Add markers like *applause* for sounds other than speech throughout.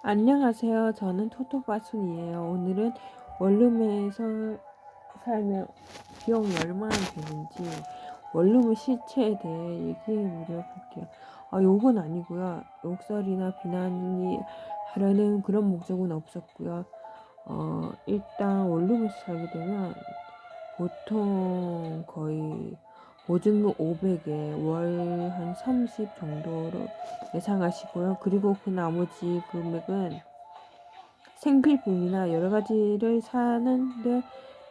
안녕하세요. 저는 토토바순이에요. 오늘은 원룸에서 살면 비용이 얼마나 드는지 원룸의 실체에 대해 얘기해 보도록 할게요. 아, 욕은 아니고요. 욕설이나 비난이 하려는 그런 목적은 없었고요. 어, 일단 원룸에서 살게 되면 보통 거의 보증금 500에 월 한 30 정도로 예상하시고요. 그리고 그 나머지 금액은 생필품이나 여러 가지를 사는데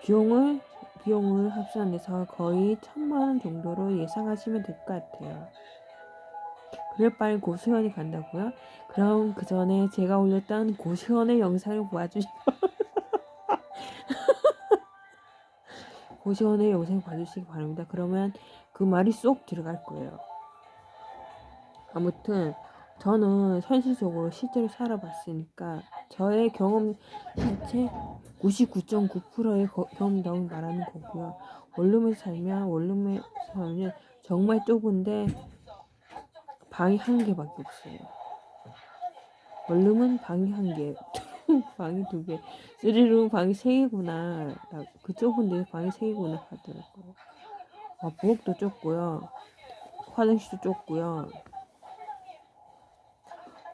비용을 비용을 합산해서 거의 천만 원 정도로 예상하시면 될 것 같아요. 그럴 바엔 고수현이 간다고요? 그럼 그 전에 제가 올렸던 고수현의 영상을 봐주시고 *laughs* 고시원의 영상 봐주시기 바랍니다. 그러면 그 말이 쏙 들어갈 거예요. 아무튼 저는 현실적으로 실제로 살아봤으니까 저의 경험 실체 99.9%의 경험담을 말하는 거고요. 원룸에서 살면 원룸에 살면 정말 좁은데 방이 한 개밖에 없어요. 원룸은 방이 한 개, 방이 두 개, 쓰리룸 방이 세 개구나. 그 좁은 데 방이 세 개구나 하더라고요. 아, 부엌도 좁고요. 화장실도 좁고요.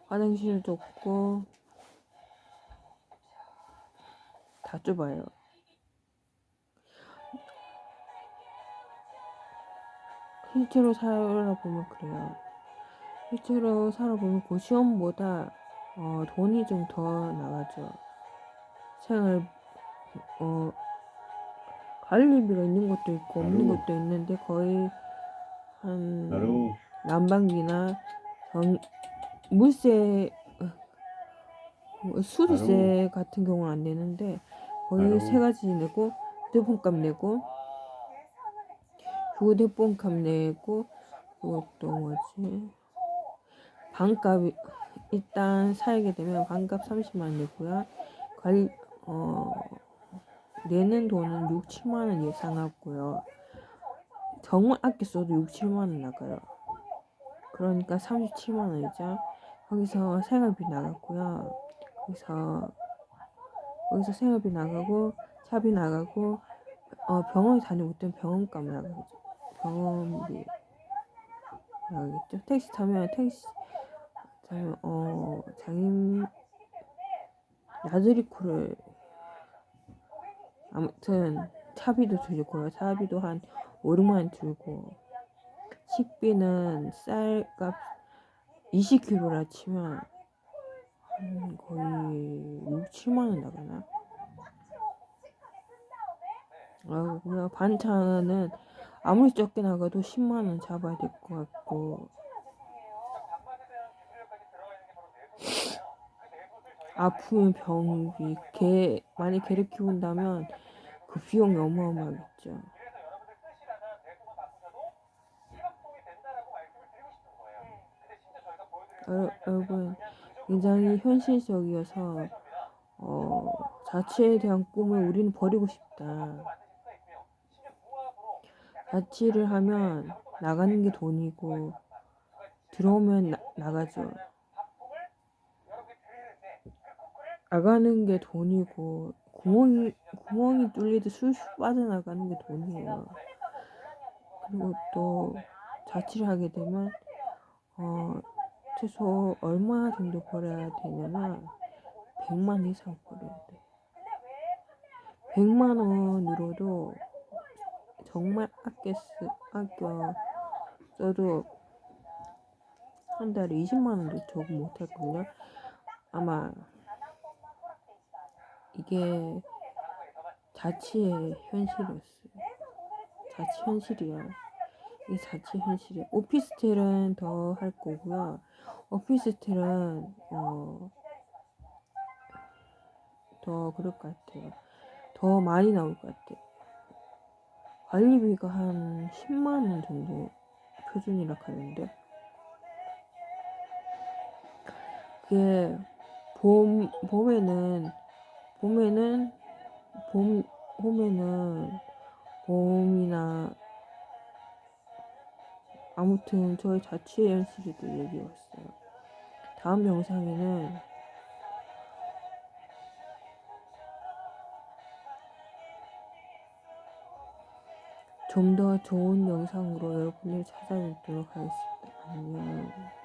화장실도 좁고 다 좁아요. 실제로 살아보면 그래요. 실제로 살아보면 고시원보다 어, 돈이 좀 더 나가죠. 생활 어, 관리비가 있는 것도 있고 없는 바로. 것도 있는데 거의 한 바로 난방비나 전 물세 어, 수리세 같은 경우는 안 내는데 거의 바로. 세 가지 내고 휴대폰값 내고 휴대폰값 내고 또 뭐지 방값 일단 살게 되면 방값 30만 원 내고요. 관리 어 내는 돈은 6, 7만 원 예상하고요. 정말 아껴 써도 6, 7만 원 나가요. 그러니까 37만 원이죠. 거기서 생활비 나갔고요. 거기서 거기서 생활비 나가고 차비 나가고 어 병원 다니고 있던 병원값 나가죠. 병원비 나가겠죠? 택시 타면 택시 타면 어 장인 나들이 코를 아무튼 차비도 들고요 차비도 한 5, 6만 원 들고 식비는 쌀값 20kg라 치면 한 거의 6, 7만 원 나가나? 아, 그냥 반찬은 아무리 적게 나가도 10만 원 잡아야 될 것 같고 아프면 병비 개 만약 개를 키운다면 그 비용이 어마어마하겠죠. 여, 여러분 굉장히 현실적이어서 어, 자취에 대한 꿈을 우리는 버리고 싶다. 자취를 하면 나가는 게 돈이고 들어오면 나, 나가죠. 나가는 게 돈이고 구멍이 구멍이 뚫리듯 술술 빠져나가는 게 돈이에요. 그리고 또 자취를 하게 되면 어 최소 얼마 정도 벌어야 되냐면 100만 이상 벌어야 돼. 100만 원으로도 정말 아껴 쓰, 아껴 써도 한 달에 20만 원도 적응 못할걸요? 아마 이게 자취의 현실이었어요. 자취 현실이야. 이게 자취 현실이야. 오피스텔은 더 할 거고요. 오피스텔은 어, 더 그럴 것 같아요. 더 많이 나올 것 같아요. 관리비가 한 10만 원 정도 표준이라 하는데 그게 봄 봄에는 봄에는 봄 봄에는 봄이나 아무튼 저의 자취의 연습에도 얘기해 왔어요. 다음 영상에는 좀 더 좋은 영상으로 여러분을 찾아뵙도록 하겠습니다. 안녕.